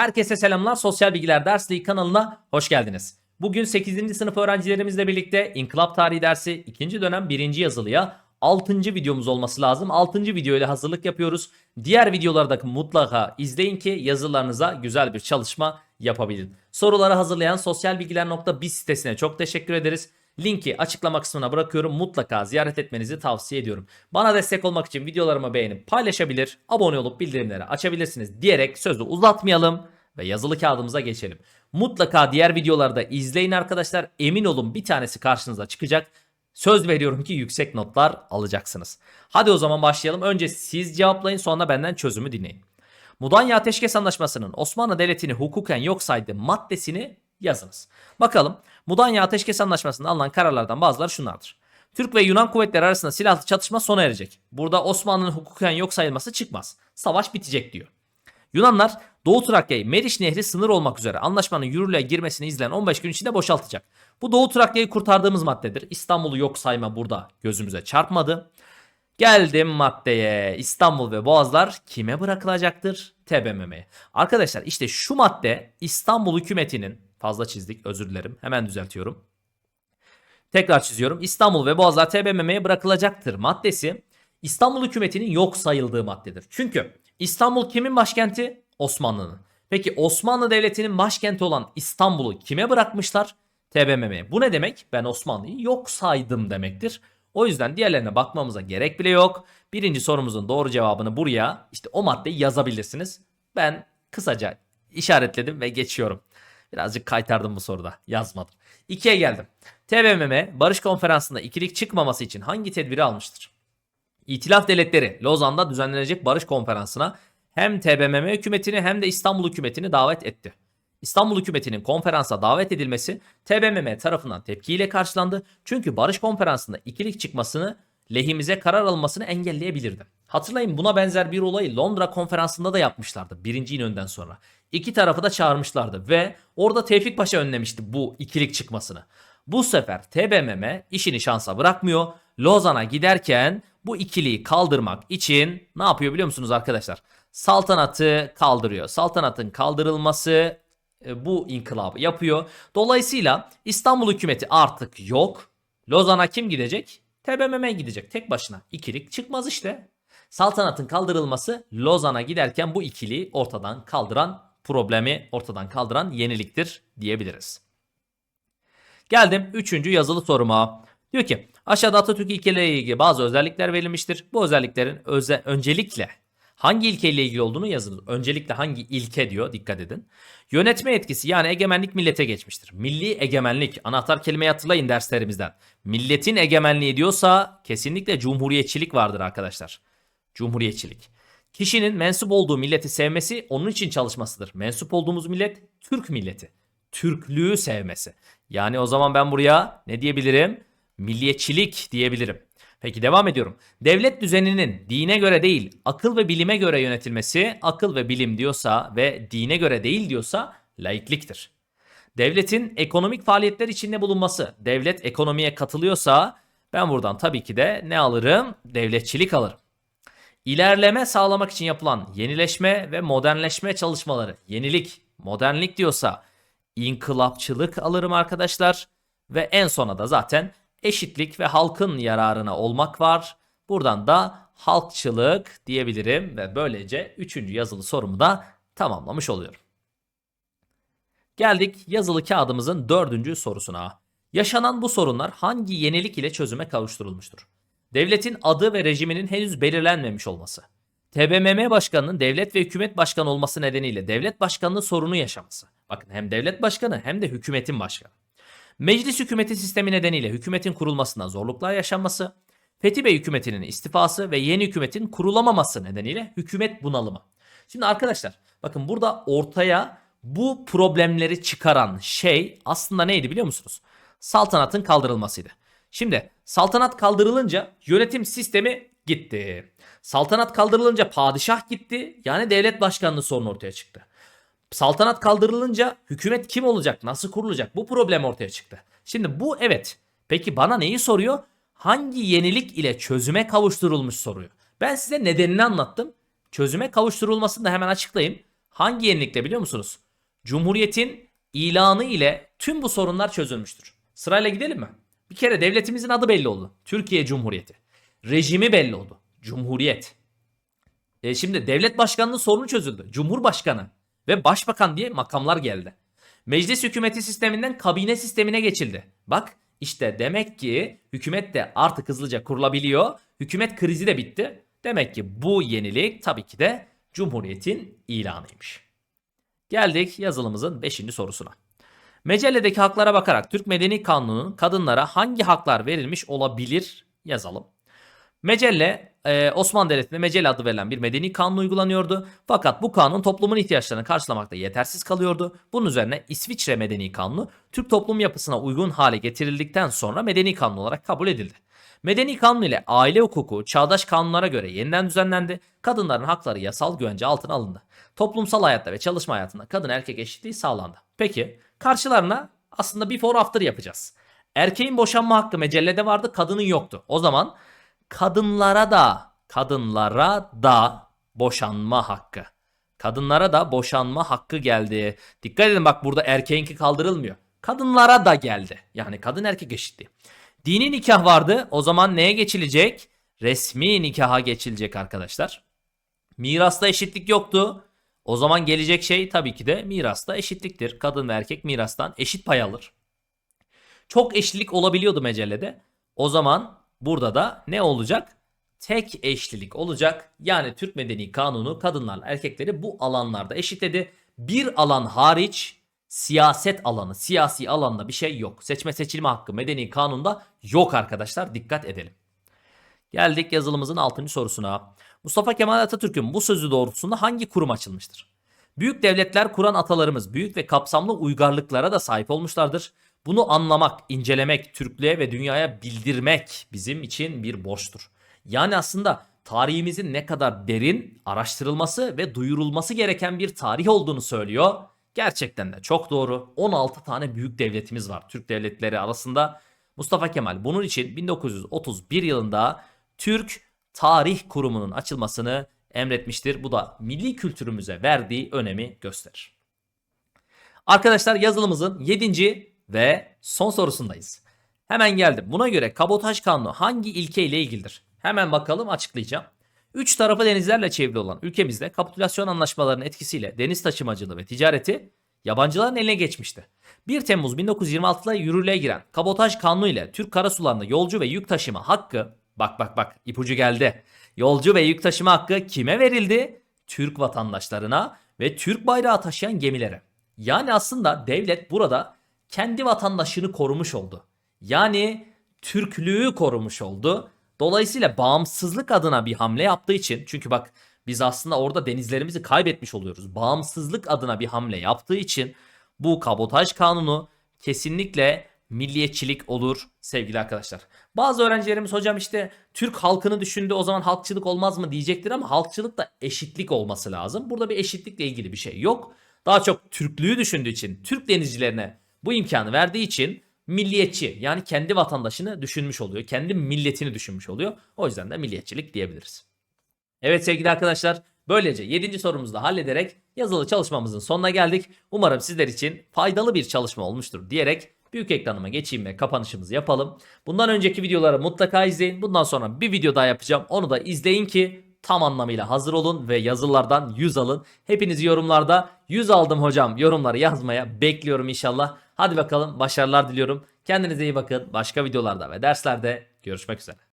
Herkese selamlar. Sosyal Bilgiler Dersliği kanalına hoş geldiniz. Bugün 8. sınıf öğrencilerimizle birlikte İnkılap Tarihi dersi 2. dönem 1. yazılıya 6. videomuz olması lazım. 6. video ile hazırlık yapıyoruz. Diğer videoları da mutlaka izleyin ki yazılarınıza güzel bir çalışma yapabilin. Soruları hazırlayan sosyalbilgiler.biz sitesine çok teşekkür ederiz. Linki açıklama kısmına bırakıyorum. Mutlaka ziyaret etmenizi tavsiye ediyorum. Bana destek olmak için videolarımı beğenip paylaşabilir, abone olup bildirimleri açabilirsiniz diyerek sözü uzatmayalım ve yazılı kağıdımıza geçelim. Mutlaka diğer videoları da izleyin arkadaşlar. Emin olun bir tanesi karşınıza çıkacak. Söz veriyorum ki yüksek notlar alacaksınız. Hadi o zaman başlayalım. Önce siz cevaplayın sonra benden çözümü dinleyin. Mudanya Ateşkes Anlaşması'nın Osmanlı Devleti'ni hukuken yok saydığı maddesini yazınız. Bakalım Mudanya Ateşkes Anlaşması'nda alınan kararlardan bazıları şunlardır. Türk ve Yunan kuvvetleri arasında silahlı çatışma sona erecek. Burada Osmanlı'nın hukuken yok sayılması çıkmaz. Savaş bitecek diyor. Yunanlar Doğu Trakya'yı Meriç Nehri sınır olmak üzere anlaşmanın yürürlüğe girmesini izleyen 15 gün içinde boşaltacak. Bu Doğu Trakya'yı kurtardığımız maddedir. İstanbul'u yok sayma burada gözümüze çarpmadı. Geldim maddeye. İstanbul ve Boğazlar kime bırakılacaktır? TBMM'ye. Arkadaşlar işte şu madde İstanbul hükümetinin fazla çizdik özür dilerim. Hemen düzeltiyorum. Tekrar çiziyorum. İstanbul ve Boğazlar TBMM'ye bırakılacaktır maddesi İstanbul hükümetinin yok sayıldığı maddedir. Çünkü İstanbul kimin başkenti? Osmanlı'nın. Peki Osmanlı Devleti'nin başkenti olan İstanbul'u kime bırakmışlar? TBMM'ye. Bu ne demek? Ben Osmanlı'yı yok saydım demektir. O yüzden diğerlerine bakmamıza gerek bile yok. Birinci sorumuzun doğru cevabını buraya işte o maddeyi yazabilirsiniz. Ben kısaca işaretledim ve geçiyorum. Birazcık kaytardım bu soruda. Yazmadım. İkiye geldim. TBMM Barış Konferansı'nda ikilik çıkmaması için hangi tedbiri almıştır? İtilaf devletleri Lozan'da düzenlenecek barış konferansına hem TBMM hükümetini hem de İstanbul hükümetini davet etti. İstanbul hükümetinin konferansa davet edilmesi TBMM tarafından tepkiyle karşılandı. Çünkü barış konferansında ikilik çıkmasını lehimize karar alınmasını engelleyebilirdi. Hatırlayın buna benzer bir olayı Londra konferansında da yapmışlardı birinci İnönü'nden sonra. İki tarafı da çağırmışlardı ve orada Tevfik Paşa önlemişti bu ikilik çıkmasını. Bu sefer TBMM işini şansa bırakmıyor. Lozan'a giderken bu ikiliyi kaldırmak için ne yapıyor biliyor musunuz arkadaşlar? Saltanatı kaldırıyor. Saltanatın kaldırılması e, bu inkılabı yapıyor. Dolayısıyla İstanbul hükümeti artık yok. Lozan'a kim gidecek? TBMM gidecek tek başına. İkilik çıkmaz işte. Saltanatın kaldırılması Lozan'a giderken bu ikiliyi ortadan kaldıran problemi ortadan kaldıran yeniliktir diyebiliriz. Geldim 3. yazılı soruma. Diyor ki aşağıda Atatürk ilkeleriyle ilgili bazı özellikler verilmiştir. Bu özelliklerin öze öncelikle hangi ilkeyle ilgili olduğunu yazınız. Öncelikle hangi ilke diyor dikkat edin. Yönetme etkisi yani egemenlik millete geçmiştir. Milli egemenlik anahtar kelimeyi hatırlayın derslerimizden. Milletin egemenliği diyorsa kesinlikle cumhuriyetçilik vardır arkadaşlar. Cumhuriyetçilik. Kişinin mensup olduğu milleti sevmesi onun için çalışmasıdır. Mensup olduğumuz millet Türk milleti. Türklüğü sevmesi. Yani o zaman ben buraya ne diyebilirim? Milliyetçilik diyebilirim. Peki devam ediyorum. Devlet düzeninin dine göre değil, akıl ve bilime göre yönetilmesi, akıl ve bilim diyorsa ve dine göre değil diyorsa laikliktir. Devletin ekonomik faaliyetler içinde bulunması, devlet ekonomiye katılıyorsa ben buradan tabii ki de ne alırım? Devletçilik alırım. İlerleme sağlamak için yapılan yenileşme ve modernleşme çalışmaları, yenilik, modernlik diyorsa inkılapçılık alırım arkadaşlar. Ve en sona da zaten eşitlik ve halkın yararına olmak var. Buradan da halkçılık diyebilirim ve böylece 3. yazılı sorumu da tamamlamış oluyorum. Geldik yazılı kağıdımızın dördüncü sorusuna. Yaşanan bu sorunlar hangi yenilik ile çözüme kavuşturulmuştur? Devletin adı ve rejiminin henüz belirlenmemiş olması. TBMM başkanının devlet ve hükümet başkanı olması nedeniyle devlet başkanlığı sorunu yaşaması. Bakın hem devlet başkanı hem de hükümetin başkanı. Meclis hükümeti sistemi nedeniyle hükümetin kurulmasına zorluklar yaşanması. Fethi Bey hükümetinin istifası ve yeni hükümetin kurulamaması nedeniyle hükümet bunalımı. Şimdi arkadaşlar bakın burada ortaya bu problemleri çıkaran şey aslında neydi biliyor musunuz? Saltanatın kaldırılmasıydı. Şimdi saltanat kaldırılınca yönetim sistemi gitti. Saltanat kaldırılınca padişah gitti. Yani devlet başkanlığı sorunu ortaya çıktı. Saltanat kaldırılınca hükümet kim olacak? Nasıl kurulacak? Bu problem ortaya çıktı. Şimdi bu evet. Peki bana neyi soruyor? Hangi yenilik ile çözüme kavuşturulmuş soruyor. Ben size nedenini anlattım. Çözüme kavuşturulmasını da hemen açıklayayım. Hangi yenilikle biliyor musunuz? Cumhuriyetin ilanı ile tüm bu sorunlar çözülmüştür. Sırayla gidelim mi? Bir kere devletimizin adı belli oldu. Türkiye Cumhuriyeti. Rejimi belli oldu. Cumhuriyet. E şimdi devlet başkanlığı sorunu çözüldü. Cumhurbaşkanı ve başbakan diye makamlar geldi. Meclis hükümeti sisteminden kabine sistemine geçildi. Bak işte demek ki hükümet de artık hızlıca kurulabiliyor. Hükümet krizi de bitti. Demek ki bu yenilik tabii ki de Cumhuriyet'in ilanıymış. Geldik yazılımızın 5. sorusuna. Mecelledeki haklara bakarak Türk Medeni Kanunu'nun kadınlara hangi haklar verilmiş olabilir yazalım. Mecelle e, Osmanlı Devleti'nde Mecelle adı verilen bir medeni kanun uygulanıyordu. Fakat bu kanun toplumun ihtiyaçlarını karşılamakta yetersiz kalıyordu. Bunun üzerine İsviçre Medeni Kanunu Türk toplum yapısına uygun hale getirildikten sonra medeni kanun olarak kabul edildi. Medeni kanun ile aile hukuku çağdaş kanunlara göre yeniden düzenlendi. Kadınların hakları yasal güvence altına alındı. Toplumsal hayatta ve çalışma hayatında kadın erkek eşitliği sağlandı. Peki karşılarına aslında before after yapacağız. Erkeğin boşanma hakkı mecellede vardı, kadının yoktu. O zaman kadınlara da kadınlara da boşanma hakkı. Kadınlara da boşanma hakkı geldi. Dikkat edin bak burada erkeğinki kaldırılmıyor. Kadınlara da geldi. Yani kadın erkek eşitliği. Dini nikah vardı. O zaman neye geçilecek? Resmi nikaha geçilecek arkadaşlar. Mirasta eşitlik yoktu. O zaman gelecek şey tabii ki de mirasta eşitliktir. Kadın ve erkek mirastan eşit pay alır. Çok eşlilik olabiliyordu mecellede. O zaman burada da ne olacak? Tek eşlilik olacak. Yani Türk Medeni Kanunu kadınlarla erkekleri bu alanlarda eşitledi. Bir alan hariç siyaset alanı, siyasi alanda bir şey yok. Seçme seçilme hakkı Medeni Kanun'da yok arkadaşlar. Dikkat edelim. Geldik yazılımızın 6. sorusuna. Mustafa Kemal Atatürk'ün bu sözü doğrultusunda hangi kurum açılmıştır? Büyük devletler kuran atalarımız büyük ve kapsamlı uygarlıklara da sahip olmuşlardır. Bunu anlamak, incelemek, Türklüğe ve dünyaya bildirmek bizim için bir borçtur. Yani aslında tarihimizin ne kadar derin araştırılması ve duyurulması gereken bir tarih olduğunu söylüyor. Gerçekten de çok doğru. 16 tane büyük devletimiz var Türk devletleri arasında. Mustafa Kemal bunun için 1931 yılında Türk Tarih Kurumu'nun açılmasını emretmiştir. Bu da milli kültürümüze verdiği önemi gösterir. Arkadaşlar yazılımızın 7. ve son sorusundayız. Hemen geldim. Buna göre kabotaj kanunu hangi ilke ile ilgilidir? Hemen bakalım açıklayacağım. Üç tarafı denizlerle çevrili olan ülkemizde kapitülasyon anlaşmalarının etkisiyle deniz taşımacılığı ve ticareti yabancıların eline geçmişti. 1 Temmuz 1926'da yürürlüğe giren kabotaj kanunu ile Türk karasularında yolcu ve yük taşıma hakkı bak bak bak ipucu geldi. Yolcu ve yük taşıma hakkı kime verildi? Türk vatandaşlarına ve Türk bayrağı taşıyan gemilere. Yani aslında devlet burada kendi vatandaşını korumuş oldu. Yani Türklüğü korumuş oldu. Dolayısıyla bağımsızlık adına bir hamle yaptığı için çünkü bak biz aslında orada denizlerimizi kaybetmiş oluyoruz. Bağımsızlık adına bir hamle yaptığı için bu kabotaj kanunu kesinlikle milliyetçilik olur sevgili arkadaşlar. Bazı öğrencilerimiz hocam işte Türk halkını düşündü o zaman halkçılık olmaz mı diyecektir ama halkçılık da eşitlik olması lazım. Burada bir eşitlikle ilgili bir şey yok. Daha çok Türklüğü düşündüğü için Türk denizcilerine bu imkanı verdiği için milliyetçi yani kendi vatandaşını düşünmüş oluyor. Kendi milletini düşünmüş oluyor. O yüzden de milliyetçilik diyebiliriz. Evet sevgili arkadaşlar böylece 7. sorumuzu da hallederek yazılı çalışmamızın sonuna geldik. Umarım sizler için faydalı bir çalışma olmuştur diyerek büyük ekranıma geçeyim ve kapanışımızı yapalım. Bundan önceki videoları mutlaka izleyin. Bundan sonra bir video daha yapacağım. Onu da izleyin ki tam anlamıyla hazır olun ve yazılardan 100 alın. Hepinizi yorumlarda 100 aldım hocam yorumları yazmaya bekliyorum inşallah. Hadi bakalım başarılar diliyorum. Kendinize iyi bakın. Başka videolarda ve derslerde görüşmek üzere.